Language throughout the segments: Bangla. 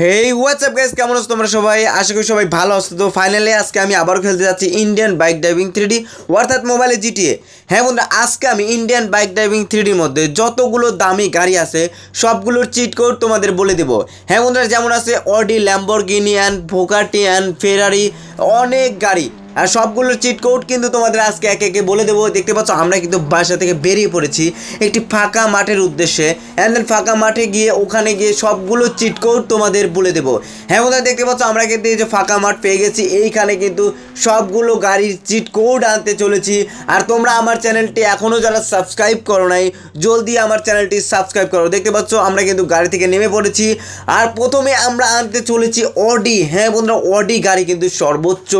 হেই হোয়াটসঅ্যাপ গাইজ কেমন আছো তোমরা সবাই? আশা করি সবাই ভালো আছো। তো ফাইনালি আজকে আমি আবারও খেলতে যাচ্ছি ইন্ডিয়ান বাইক ড্রাইভিং থ্রিডি অর্থাৎ মোবাইলে জিটিএ হ্যাঁ বন্ধুরা, আজকে আমি ইন্ডিয়ান বাইক ড্রাইভিং থ্রিডির মধ্যে যতগুলো দামি গাড়ি আছে, সবগুলোর চিট কোড তোমাদের বলে দেবো। হ্যাঁ বন্ধুরা, যেমন আছে Audi Lamborghini and Bugatti and Ferrari অনেক গাড়ি। আর সবগুলোর চিট কোড কিন্তু তোমাদের আজকে একে একে বলে দেবো। দেখতে পাচ্ছ, আমরা কিন্তু বাসা থেকে বেরিয়ে পড়েছি একটি ফাঁকা মাঠের উদ্দেশ্যে। অ্যান্ড দেন ফাঁকা মাঠে গিয়ে ওখানে গিয়ে সবগুলো চিট কোড তোমাদের বলে দেবো। হ্যাঁ বন্ধুরা, দেখতে পাচ্ছ, আমরা কিন্তু এই যে ফাঁকা মাঠ পেয়ে গেছি। এইখানে কিন্তু সবগুলো গাড়ির চিট কোড আনতে চলেছি। আর তোমরা আমার চ্যানেলটি এখনও যারা সাবস্ক্রাইব করো নাই, জলদি আমার চ্যানেলটি সাবস্ক্রাইব করো। দেখতে পাচ্ছ, আমরা কিন্তু গাড়ি থেকে নেমে পড়েছি। আর প্রথমে আমরা আনতে চলেছি অডি হ্যাঁ বন্ধুরা অডি গাড়ি কিন্তু সর্বোচ্চ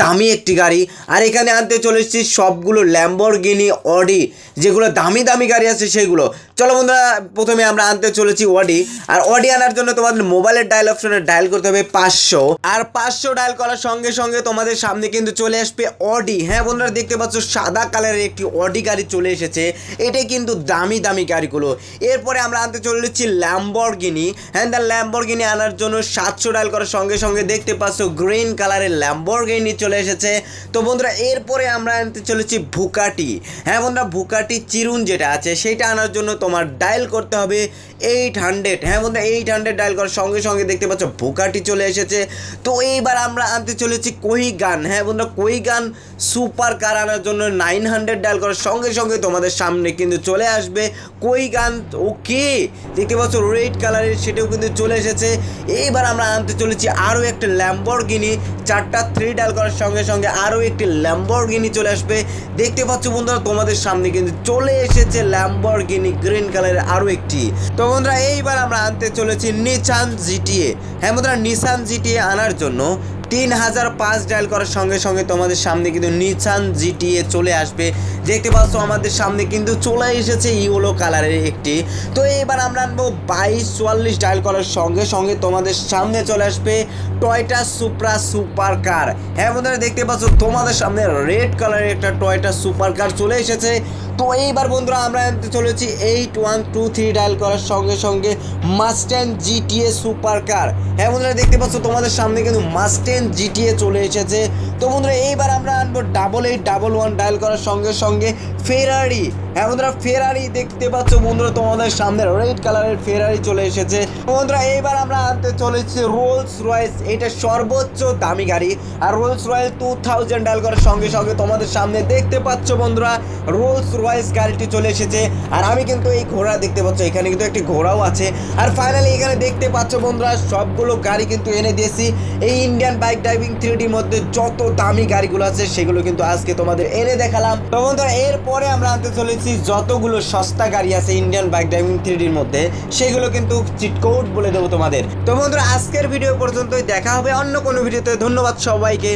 দামি একটি গাড়ি। আর এখানে আনতে চলেছি সবগুলো ল্যাম্বরগিনি অডি যেগুলো দামি দামি গাড়ি আছে সেগুলো। চলো বন্ধুরা, প্রথমে আমরা আনতে চলেছি অডি আর অডি আনার জন্য তোমাদের মোবাইলের ডায়াল অপশনে ডায়াল করতে হবে পাঁচশো। আর পাঁচশো ডায়াল করার সঙ্গে সঙ্গে তোমাদের সামনে কিন্তু চলে আসবে অডি হ্যাঁ বন্ধুরা, দেখতে পাচ্ছ, সাদা কালারের একটি অডি গাড়ি চলে এসেছে। এটাই কিন্তু দামি দামি গাড়িগুলো। এরপরে আমরা আনতে চলেছি ল্যাম্বরগিনি হ্যাঁ দ্য ল্যাম্বরগিনি আনার জন্য সাতশো ডায়াল করার সঙ্গে সঙ্গে দেখতে পাচ্ছ গ্রিন কালারের ল্যাম্বরগিনি চলে এসেছে। তো বন্ধুরা, এরপরে আমরা আনতে চলেছি ভুকাটি। হ্যাঁ বন্ধুরা, ভুকাটি চিরুন যেটা আছে সেটা আনার জন্য তোমার ডায়াল করতে হবে এইট হান্ড্রেড। হ্যাঁ বন্ধুরা, এইট হান্ড্রেড ডায়াল করার সঙ্গে সঙ্গে দেখতে পাচ্ছ ভুকাটি চলে এসেছে। তো এইবার আমরা আনতে চলেছি কহি গান হ্যাঁ বন্ধুরা কহি গান সুপার কার আনার জন্য নাইন হান্ড্রেড ডায়াল করার সঙ্গে সঙ্গে তোমাদের সামনে কিন্তু চলে আসবে কই গান ওকে, দেখতে পাচ্ছ রেড কালারের সেটাও কিন্তু চলে এসেছে। এইবার আমরা আনতে চলেছি আরও একটা ল্যাম্বরগিনি, চারটা থ্রি ডায়াল করার সঙ্গে সঙ্গে আরও একটি ল্যাম্বরগিনি চলে আসবে। দেখতে পাচ্ছ বন্ধুরা, তোমাদের সামনে কিন্তু চলে এসেছে ল্যাম্বরগিনি গ্রিন কালারের আরও একটি। তো বন্ধুরা, এইবার আমরা আনতে চলেছি নিচান জিটিএ হ্যাঁ বন্ধুরা নিসান জিটিএ আনার জন্য তিন হাজার পাঁচ ডায়াল করার সঙ্গে সঙ্গে তোমাদের সামনে কিন্তু নিসান জিটিএ চলে আসবে। দেখতে পাচ্ছ, আমাদের সামনে কিন্তু চলে এসেছে ইউলো কালারের একটি। তো এবার আমরা আনব বাইশ চুয়াল্লিশ ডায়াল করার সঙ্গে সঙ্গে তোমাদের সামনে চলে আসবে টয়টা সুপ্রা সুপার কার হ্যাঁ বন্ধুরা, দেখতে পাচ্ছ, তোমাদের সামনে রেড কালারের একটা টয়টা সুপার কার চলে এসেছে। তো এইবার বন্ধুরা আমরা আনতে চলেছি eight one two three dial করার সঙ্গে সঙ্গে মাস্টেন জিটিএ সুপার কার হ্যাঁ বন্ধুরা, দেখতে পাচ্ছ তোমাদের সামনে কিন্তু মাস্টেন জিটিএ চলে এসেছে। তো বন্ধুরা, এইবার আমরা আনব double eight double one dial করার সঙ্গে সঙ্গে ফেরারি হ্যাঁ বন্ধুরা ফেরারি দেখতে পাচ্ছ বন্ধুরা তোমাদের সামনে। রেড কালারের ফেরারি চলে এসেছে। বন্ধুরা এইবার আমরা আনতে চলেছি রোলস রয়েস এটা সর্বোচ্চ দামি গাড়ি। আর Rolls Royce two thousand dial করার সঙ্গে সঙ্গে তোমাদের সামনে দেখতে পাচ্ছ বন্ধুরা রোলস রয়েস গাড়িটি চলে এসেছে। আর আমি কিন্তু এই ঘোড়া দেখতে পাচ্ছ, এখানে কিন্তু একটি ঘোড়াও আছে। আর ফাইনালি এখানে দেখতে পাচ্ছ বন্ধুরা, সবগুলো গাড়ি কিন্তু এনে দিয়েছি। এই ইন্ডিয়ান বাইক ড্রাইভিং থ্রিডির মধ্যে যত দামি গাড়িগুলো আছে, সেগুলো কিন্তু আজকে তোমাদের এনে দেখালাম। তো বন্ধুরা, এরপরে আমরা আনতে চলেছি যতগুলো সস্তা গাড়ি আছে ইন্ডিয়ান বাইক ড্রাইভিং থ্রিডির মধ্যে, সেগুলো কিন্তু চিটকোট বলে দেবো তোমাদের। তো বন্ধুরা, আজকের ভিডিও পর্যন্তই, দেখা হবে অন্য কোনো ভিডিওতে ধন্যবাদ সবাইকে।